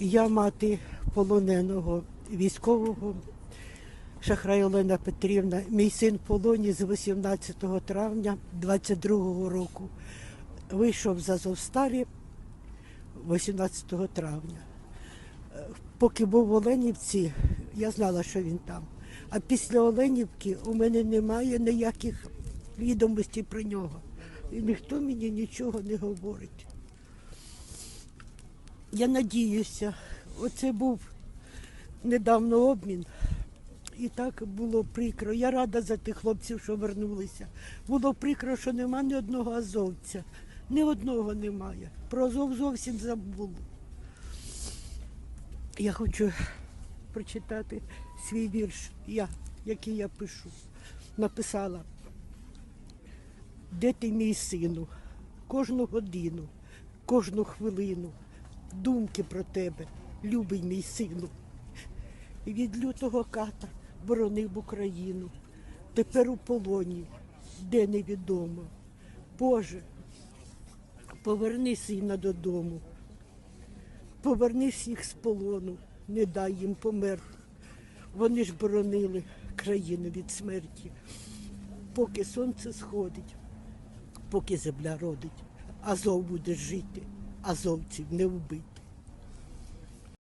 Я мати полоненого військового Шахрай Олена Петрівна. Мій син в полоні з 18 травня 22 року. Вийшов з Азовсталі 18 травня. Поки був в Оленівці, я знала, що він там. А після Оленівки у мене немає ніяких відомостей про нього. І ніхто мені нічого не говорить. Я надіюся, оце був недавно обмін. І так було прикро. Я рада за тих хлопців, що вернулися. Було прикро, що нема ні одного азовця. Ні одного немає. Про Азов зовсім забули. Я хочу прочитати свій вірш, я, який я пишу. Написала. Де ти, мій сину? Кожну годину, кожну хвилину, думки про тебе, любий мій сину. Від лютого ката боронив Україну. Тепер у полоні, де невідомо. Боже, поверни сина додому. Поверни всіх з полону, не дай їм помер. Вони ж боронили країну від смерті. Поки сонце сходить, поки земля родить, Азов буде жити, assumptive never be